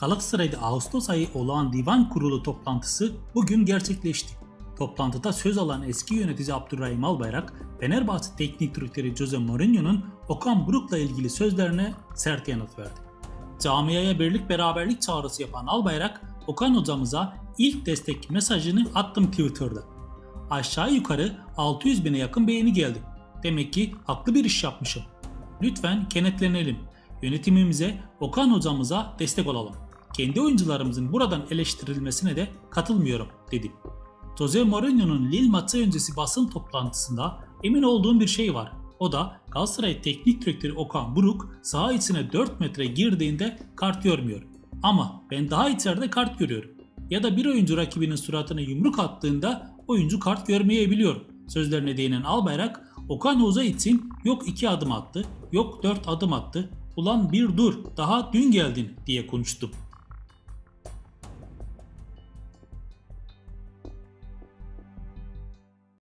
Galatasaray'da Ağustos ayı olağan divan kurulu toplantısı bugün gerçekleşti. Toplantıda söz alan eski yönetici Abdurrahim Albayrak, Fenerbahçe Teknik Direktörü Jose Mourinho'nun Okan Buruk'la ilgili sözlerine sert yanıt verdi. Camiaya birlik beraberlik çağrısı yapan Albayrak, Okan hocamıza ilk destek mesajını attım Twitter'da. Aşağı yukarı 600 bine yakın beğeni geldi. Demek ki haklı bir iş yapmışım. Lütfen kenetlenelim. Yönetimimize, Okan hocamıza destek olalım. Kendi oyuncularımızın buradan eleştirilmesine de katılmıyorum dedi. Jose Mourinho'nun Lille maçı öncesi basın toplantısında emin olduğum bir şey var. O da Galatasaray Teknik Direktörü Okan Buruk saha içine 4 metre girdiğinde kart görmüyor. Ama ben daha içeride kart görüyorum. Ya da bir oyuncu rakibinin suratına yumruk attığında oyuncu kart görmeyebiliyor. Sözlerine değinen Albayrak Okan Hoca için yok 2 adım attı, yok 4 adım attı. Ulan bir dur daha dün geldin diye konuştu.